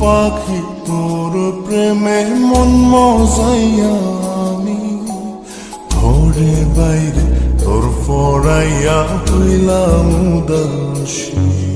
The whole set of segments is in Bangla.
পাখি তোর প্রেমে মন আমি। ভোরে বাইরে তোর ফড়াইয়া হইলাম উদাসী।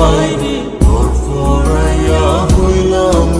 বাইরে তোর ফরাইয়া হইলাম